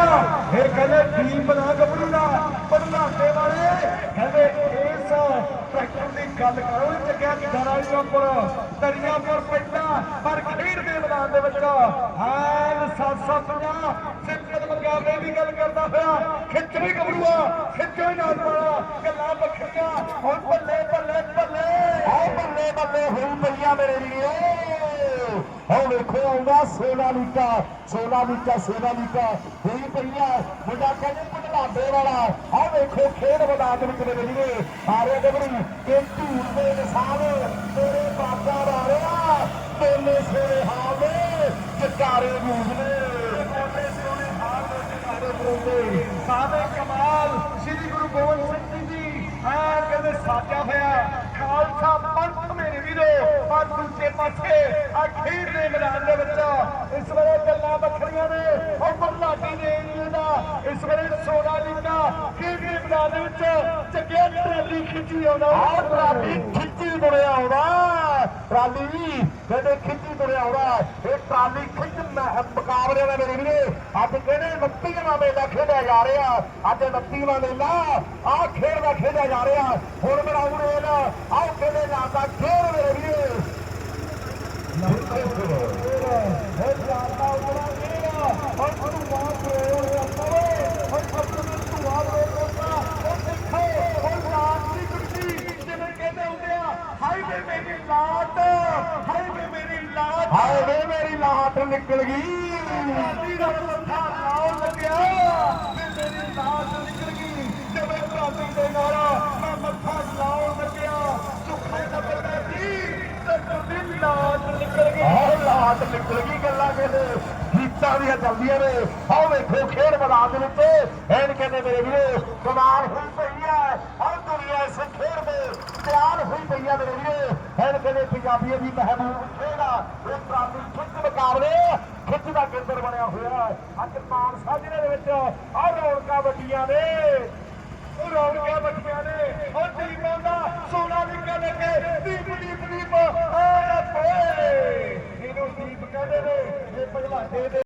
ਇਹ ਕਹਿੰਦੇ ਦੀਪ ਨਾ ਗੱਭਰੂ ਦਾ ਬਦਲਾਤੇ ਵਾਲੇ ਕਹਿੰਦੇ ਇਸ ਟਰੈਕਟਰ ਦੀ ਗੱਲ ਕਰੋ ਚੱਕਿਆ ਦਰਾਈ ਉੱਪਰ, ਦਰਿਆ ਪਰ ਪੈਂਦਾ, ਪਰ ਖੇਡ ਦੇ ਮੈਦਾਨ ਦੇ ਵਿੱਚ ਐਨ 750 ਸਿੰਗਲ ਮੁਕਾਬਲੇ ਦੀ ਗੱਲ ਕਰਦਾ ਹੋਇਆ, ਖਿੱਚ ਵੀ ਗੱਭਰੂਆ ਖਿੱਚੋ ਹੀ ਨਾਲ ਵਾਲਾ ਗੱਲਾਂ ਵੱਖਰੀਆਂ, ਹੁਣ ਬੱਲੇ ਬੱਲੇ ਬੱਲੇ ਬੱਲੇ ਹੋਈ ਪਈਆ ਮੇਰੇ ਵੀਰੋ। ਆਹ ਵੇਖੋ, ਆਉਂਦਾ ਸੋਨਾ ਲੀਟਾ ਸੋਨਾ ਲੀਟਾ ਸੋਨਾ ਲੀਟਾ। ਹੋਈ ਪਈਆ ਮੁੰਡਾ ਕਹਿੰਦੇ ਪਟਲਾਡੇ ਵਾਲਾ। ਆਹ ਵੇਖੋ, ਖੇਡ ਮੈਦਾਨ ਵਿੱਚ ਮੇਰੇ ਵੀਰੇ। ਆਰੇ ਗੱਭਰੂ ਇਹ ਝੂਠ ਦੇ ਨਿਸ਼ਾਨ ਤੇਰੇ ਬਾਬਾ ਵਾਲਿਆ ਤੇਨੇ ਸੋਰੇ ਹਾਵੇ ਚਟਾਰੇ ਮੂੰਹ ਨੇ। ਮੋਟੇ ਸੋਹਣੇ ਹਾਰ ਦੇ ਕਿਨਾਰੇ ਕਮਾਲ, ਸ੍ਰੀ ਗੁਰੂ ਗੋਬਿੰਦ ਸਿੰਘ ਜੀ ਦੀ ਕਹਿੰਦੇ ਸਾਜਿਆ ਹੋਇਆ, ਖਾਲਸਾ ਪੰਥ ਮੇਰੇ ਵੀਰੋ ਪਰ ਦੂਜੇ ਪਾਸੇ ਆ ਖੇਡ ਦੇ ਮੈਦਾਨ ਦੇ ਵਿੱਚ ਇਸ ਵੇਲੇ ਗੱਲਾਂ ਵੱਖਰੀਆਂ ਨੇ, ਉਹ ਬੱਲਾਟੀ ਦੇ ਏਰੀਏ ਦਾ, ਇਸ ਵੇਲੇ ਸੋਨਾ ਲੀਗਾ ਖੇਡ ਦੇ ਮੈਦਾਨ ਦੇ ਵਿੱਚ ਚੱਕਿਆ ਟਰਾਲੀ ਖਿੱਚੀ ਆਉਂਦਾ ਆਹ ਟਰਾਲੀ ਖਿੱਚੀ ਤੁਰਿਆ ਆਉਂਦਾ। ਟਰਾਲੀ। ਕਹਿੰਦੇ ਖਿੱਚੀ ਤੁਰਿਆ ਆਉਂਦਾ ਇਹ ਟਰਾਲੀ ਖਿੱਚ ਮ- ਮੁਕਾਬਲੇ ਦਾ ਮੇਰੇ ਵੀਰੇ, ਅੱਜ ਕਿਹੜੇ 29ਵਾਂ ਮੇਲਾ ਖੇਡਿਆ ਜਾ ਰਿਹਾ? ਅੱਜ 29ਵਾਂ ਮੇਲਾ ਆਹ ਖੇਡ ਦਾ ਖੇਡਿਆ ਜਾ ਰਿਹਾ। ਹੁਣ ਮੇਰਾ ਨਾ ਆਹ ਕਹਿੰਦੇ ਲਾਤਾ ਖੇਡ ਮੇਰੇ ਵੀਰੇ ਇਹ ਜਾਂਦਾ ਉਤਰਾ ਗਿਆ ਹੁਣ ਤੁਹਾਨੂੰ ਬਾਤ ਰੋਲ ਕਰਦਾ ਹੁਣ ਤੁਹਾਨੂੰ ਧੂਆ ਰੋਲ ਕਰਦਾ ਉਹ ਦੇਖੋ ਹੁਣ ਰਾਤ ਦੀ ਕੁੜੀ ਜਿਵੇਂ ਕਹਿੰਦੇ ਹੁੰਦੇ ਆ ਹਾਈਵੇ ਮੇਰੀ ਲਾਟ ਹਾਈਵੇ ਮੇਰੀ ਲਾਟ। ਹਾਏ ਵੇ ਮੇਰੀ ਲਾਟ ਨਿਕਲ ਗਈ। ਰਾਤੀ ਦਾ ਮੱਥਾ ਲਾਉਣ ਲੱਗਿਆ। ਤੇ ਮੇਰੀ ਲਾਟ ਨਿਕਲ ਗਈ। ਜਿਵੇਂ ਰਾਤੀ ਦੇ ਨਾਲ ਮੈਂ ਮੱਥਾ ਲਾਉਣ ਲੱਗਿਆ। ਸੁੱਖੇ ਦਾ ਬੰਦਾ ਸੀ ਤੇ ਤੁਹਾਡੀ ਲਾਟ ਨਿਕਲ ਗਈ। ਆਹ ਲਾਟ ਨਿਕਲ ਗਈ ਗੱਲਾਂ ਕਹਿੰਦੇ ਗੀਤਾਂ ਦੀਆਂ ਚੱਲਦੀਆਂ ਨੇ। ਆਹ ਵੇਖੋ ਖੇਡ ਮੈਦਾਨ ਦੇ ਵਿੱਚ। ਐਨ ਕਹਿੰਦੇ ਮੇਰੇ ਵੀਰੋ ਕਮਾਲ ਹੋਈ ਪਈ ਹੈ। ਪੰਜਾਬੀਆਂ ਦੇ ਵੀਰੋ ਹੁਣ ਕਹਿੰਦੇ ਪੰਜਾਬੀਆਂ ਦੀ ਮਹਿਬੂਬ ਖੇੜਾ ਇਹ ਪ੍ਰਾਪਤੀ ਖਿੱਚ ਮੁਕਾਬਲੇ, ਖਿੱਚ ਦਾ ਕੇਂਦਰ ਬਣਿਆ ਹੋਇਆ ਅੱਜ ਮਾਨਸਾ ਜ਼ਿਲ੍ਹੇ ਦੇ ਵਿੱਚ ਆ ਰੌਣਕਾਂ ਵੱਡੀਆਂ ਨੇ। ਉਹ ਰੌਣਕਾਂ ਵੱਡੀਆਂ ਨੇ। ਉਹ ਟੀਮਾਂ ਦਾ ਸੋਨਾ ਵੀ ਕਹਿੰਦੇ ਕੇ ਦੀਪ ਦੀਪ ਦੀਪ ਆ ਰੱਬੇ ਇਹਨੂੰ ਦੀਪ ਕਹਿੰਦੇ ਨੇ। ਇਹ ਭਗਵਾਨੇ ਦੇ